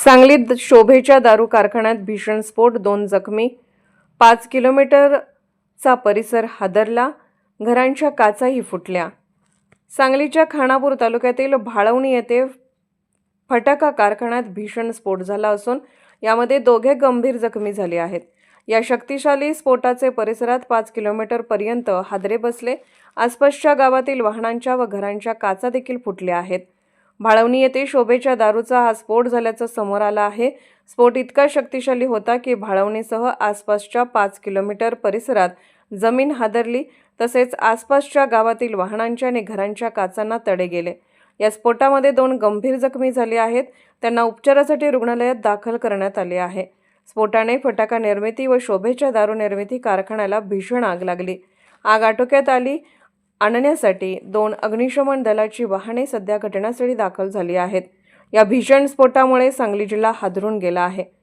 सांगलीत शोभेच्या दारू कारखान्यात भीषण स्फोट दोन जखमी. पाच किलोमीटरचा परिसर हादरला घरांच्या काचाही फुटल्या. सांगलीच्या खानापूर तालुक्यातील भाळवणी येथे फटाका कारखान्यात भीषण स्फोट झाला असून यामध्ये दोघे गंभीर जखमी झाले आहेत. या शक्तिशाली स्फोटाचे परिसरात पाच किलोमीटरपर्यंत हादरे बसले. आसपासच्या गावातील वाहनांच्या व घरांच्या काचा देखील फुटल्या आहेत. भाळवणी येथे शोभेच्या दारूचा हा स्फोट झाल्याचं समोर आलं आहे. स्फोट इतका शक्तिशाली होता की भाळवणीसह आसपासच्या पाच किलोमीटर परिसरात जमीन हादरली तसेच आसपासच्या गावातील वाहनांच्या आणि घरांच्या काचांना तडे गेले. या स्फोटामध्ये दोन गंभीर जखमी झाले आहेत. त्यांना उपचारासाठी रुग्णालयात दाखल करण्यात आले आहे. स्फोटाने फटाका निर्मिती व शोभेच्या दारू निर्मिती कारखान्याला भीषण आग लागली. आग आटोक्यात आली. आणण्यासाठी दोन अग्निशमन दलाची वाहने सध्या घटनास्थळी दाखल झाली आहेत. या भीषण स्फोटामुळे सांगली जिल्हा हादरून गेला आहे.